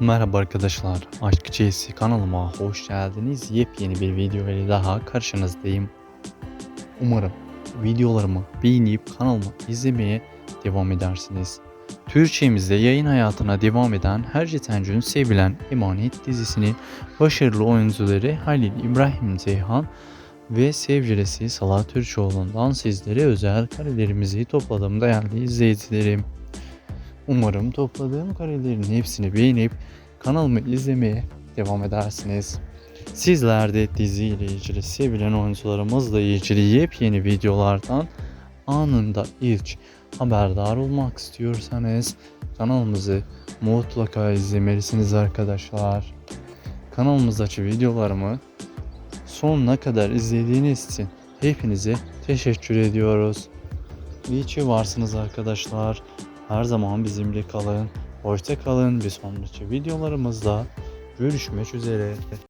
Merhaba arkadaşlar, Aşk Çeyisi kanalıma hoş geldiniz. Yepyeni bir video ile daha karşınızdayım. Umarım videolarımı beğenip kanalımı izlemeye devam edersiniz. Türkçemizde yayın hayatına devam eden Her Jetencü'nün sevilen Emanet dizisini başarılı oyuncuları Halil İbrahim Zeyhan ve sevgilisi Salah Türkoğlu'ndan sizlere özel karelerimizi topladım değerli izleyicilerim. Umarım topladığım karelerin hepsini beğenip kanalımı izlemeye devam edersiniz. Sizler de dizi ile ilgili sevilen oyuncularımızla ilgili yepyeni videolardan anında ilk haberdar olmak istiyorsanız kanalımızı mutlaka izlemelisiniz arkadaşlar. Kanalımızdaki videolarımı sonuna kadar izlediğiniz için hepinize teşekkür ediyoruz. İyi ki varsınız arkadaşlar. Her zaman bizimle kalın. Hoşça kalın. Bir sonraki videolarımızda görüşmek üzere.